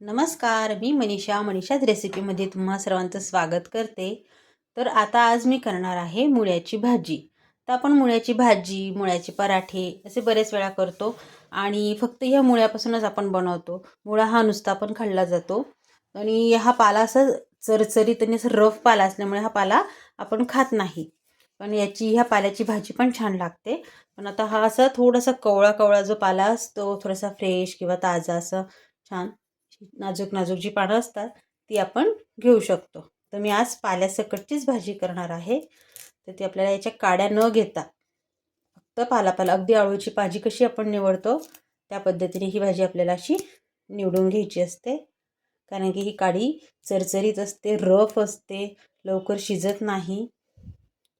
नमस्कार मी मनीषा. मनीषाच रेसिपीमध्ये तुम्हा सर्वांचं स्वागत करते. तर आता आज मी करणार आहे मुळ्याची भाजी. तर आपण मुळ्याची भाजी मुळ्याचे पराठे असे बरेच वेळा करतो आणि फक्त ह्या मुळ्यापासूनच आपण बनवतो. मुळा हा नुसता पण खाल्ला जातो आणि हा पाला असा चरचरीत आणि असं रफ पाला असल्यामुळे हा पाला आपण खात नाही. पण याची ह्या पाल्याची भाजी पण छान लागते. पण आता हा असा थोडासा कवळा कवळा जो पाला असतो थोडासा फ्रेश किंवा ताजा असं छान नाजूक नाजूक जी पानं असतात ती आपण घेऊ शकतो. तर मी आज पाल्यासकटचीच भाजी करणार आहे. तर ती आपल्याला याच्या काड्या न घेता फक्त पालापाला अगदी आळूची भाजी कशी आपण निवडतो त्या पद्धतीने ही भाजी आपल्याला अशी निवडून घ्यायची असते. कारण की ही काडी चरचरीत असते रफ असते लवकर शिजत नाही.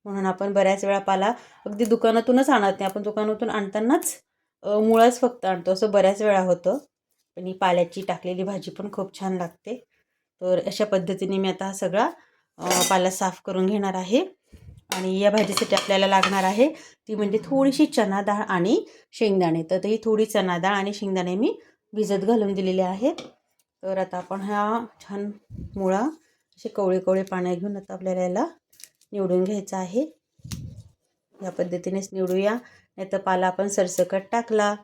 म्हणून आपण बऱ्याच वेळा पाला अगदी दुकानातूनच आणत नाही. आपण दुकानातून आणतानाच मुळाच फक्त आणतो. असं बऱ्याच वेळा होतं. आणि पाल्याची टाकलेली भाजी पण खूप छान लागते. तर अशा पद्धतीने मी आता हा सगळा पाला साफ करून घेणार आहे. आणि या भाजीसाठी आपल्याला लागणार आहे ती म्हणजे थोडीशी चना डाळ आणि शेंगदाणे. तर ही थोडी चना डाळ आणि शेंगदाणे मी भिजत घालून दिलेले आहेत. तर आता आपण हा छान मुळा असे कवळे कवळे पाण्या घेऊन आता आपल्याला याला निवडून घ्यायचा आहे. या पद्धतीनेच निवडूया. नाही तर पाला आपण सरसकट टाकला.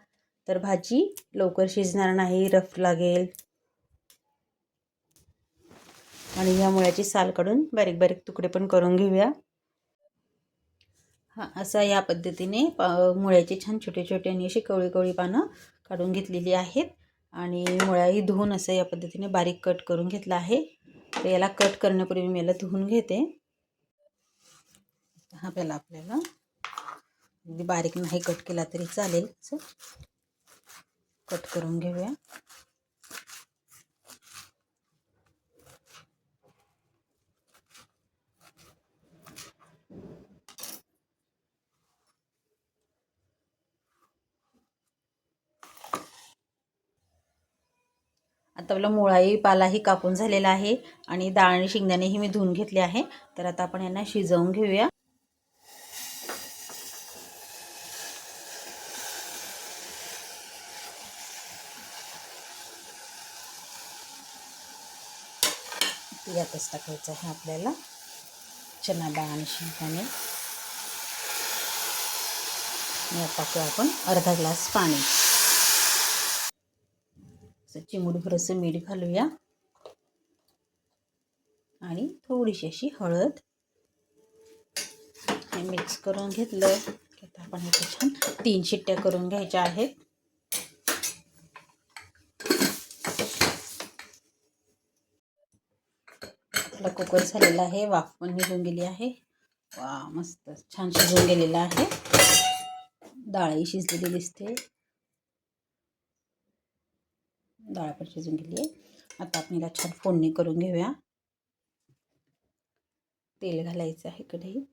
तर भाजी लवकर शिजणार नाही रफ लागेल. आणि ह्या मुळ्याची साल काढून बारीक बारीक तुकडे पण करून घेऊया. हा असा या पद्धतीने मुळ्याचे छान छोटे छोटे आणि अशी कवळी कवळी पानं काढून घेतलेली आहेत. आणि मुळाही धुवून असं या पद्धतीने बारीक कट करून घेतला आहे. तर याला कट करण्यापूर्वी मी याला धुवून घेते. हा पहिला आपल्याला अगदी बारीक नाही कट केला तरी चालेल असं. कट करून घेऊया. आता आपला मुळाही पालाही कापून झालेला आहे आणि डाळ आणि शेंगदाणेही मी धुवून घेतले आहे. तर आता आपण यांना शिजवून घेऊया. यातच टाकायचं आहे आपल्याला. चना डाळ आणि शेंगदाणे. यात टाकू आपण अर्धा ग्लास पाणी. चिमूटभर असं मीठ घालूया. आणि थोडीशी अशी हळद हे मिक्स करून घेतलं. की आता आपण इथे छान तीन शिट्ट्या करून घ्यायच्या आहेत. आपला कुकर झालेला आहे वाफ पण निघून गेली आहे. वा मस्त. छान शिजून गेलेला आहे. डाळही शिजलेली दिसते. डाळ पण शिजून गेली आहे. आता आपण याला छान फोडणी करून घेऊया. तेल घालायचं आहे कढईत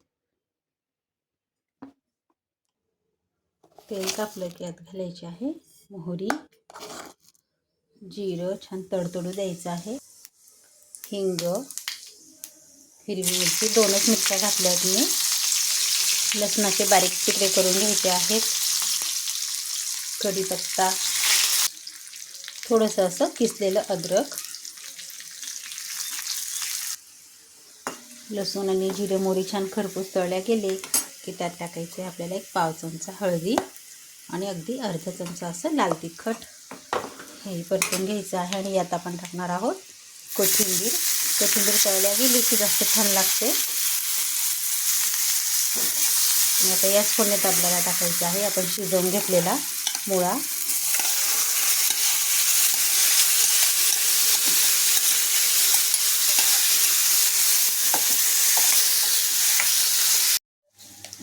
तेल कापलं की आत घालायचे आहे. मोहरी जिरं छान तडतडू द्यायचं आहे. हिंग हिरवी मिरची दोनच मिरच्या घातल्यात मी. लसणाचे बारीक तुकडे करून घ्यायचे आहेत. कढीपत्ता. थोडंसं असं किसलेलं अद्रक. लसूण आणि जिरे मोरी छान खरपूस तळल्या गेले की त्यात टाकायचे आपल्याला एक पाव चमचा हळदी आणि अगदी अर्धा चमचा असं लाल तिखट. हे परतून घ्यायचं आहे आणि यात आपण टाकणार आहोत कोथिंबीर. कोथिंबीर तळल्या गेली की जास्त छान लागते. आणि आता याच फोडणीत आपल्याला टाकायचं आहे. आपण शिजवून घेतलेला मुळा.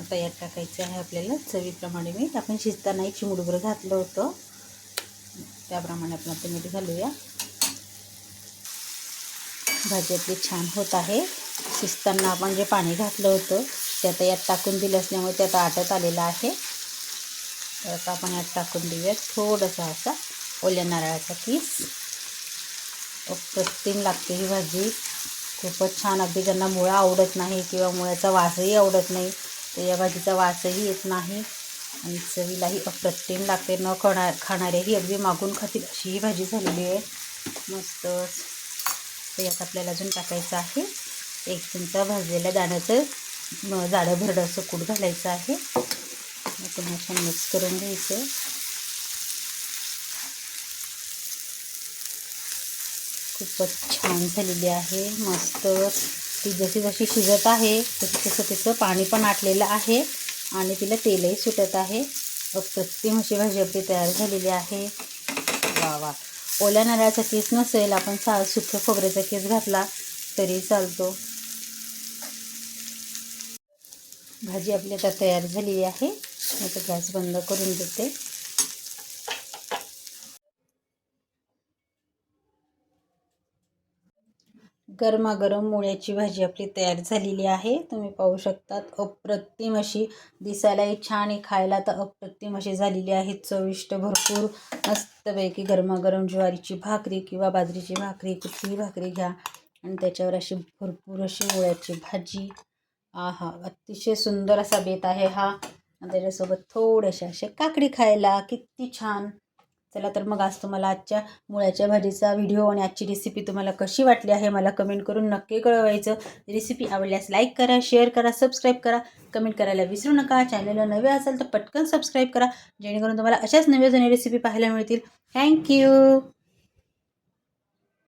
आता यात टाकायचं आहे आपल्याला चवीप्रमाणे मीठ. आपण शिजतानाही चिमुडभर घातलं होतं. त्याप्रमाणे आपण आता मीठ घालूया. भाजी आपली छान होत आहे. शिजताना आपण जे पाणी घातलं होतं ते आता यात टाकून दिलं असल्यामुळे ते आता आटत आलेलं आहे. तर आता आपण यात टाकून देऊया थोडंसं असा ओल्या नारळाचा पीस अप्रतिम लागते ही भाजी. खूपच छान अगदी ज्यांना मुळा आवडत नाही किंवा मुळ्याचा वासही आवडत नाही तर या भाजीचा वासही येत नाही. आणि चवीलाही अप्रतिम लागते. न खणा खाणारेही अगदी मागून खातील अशी ही भाजी झालेली आहे. मस्तच. तर यात आपल्याला अजून टाकायचं आहे. एक चमचा भाजलेल्या दाण्याचं जाडं भरडं असं कूट घालायचं आहे. मग पुन्हा छान मिक्स करून घ्यायचं. खूपच छान झालेली आहे मस्त. ती जशी जशी शिजत आहे तसं तसं तिचं पाणी पण आटलेलं आहे आणि तिला तेलही सुटत आहे. अप्रतिम अशी भाजी आपली तयार झालेली आहे. वा वा. ओल्या नारळाचा केस नसेल आपण सा सुक्या खोबऱ्याचा केस घातला तरी चालतो. भाजी आपली आता तयार झालेली आहे. मी तर गॅस बंद करून देते. गरमागरम मुळ्याची भाजी आपली तयार झालेली आहे. तुम्ही पाहू शकतात अप्रतिम अशी दिसायलाही छान आहे. खायला तर अप्रतिम अशी झालेली आहे. चविष्ट भरपूर मस्तपैकी गरमागरम ज्वारीची भाकरी किंवा बाजरीची भाकरी कुठलीही भाकरी घ्या. आणि त्याच्यावर अशी भरपूर अशी मुळ्याची भाजी. आहा अतिशय सुंदर असा बेत आहे हा. आणि त्याच्यासोबत थोड्याशा असे काकडी खायला किती छान चला तर मग आज तुम्हाला आजच्या मुळ्याच्या भाजीचा व्हिडिओ आणि आजची रेसिपी तुम्हाला कशी वाटली आहे मला कमेंट करून नक्की कळवायचं. रेसिपी आवडल्यास लाईक करा शेअर करा सबस्क्राईब करा. कमेंट करायला विसरू नका. चॅनलला नवे असाल तर पटकन सबस्क्राईब करा. जेणेकरून तुम्हाला अशाच नव्या जुन्या रेसिपी पाहायला मिळतील. थँक्यू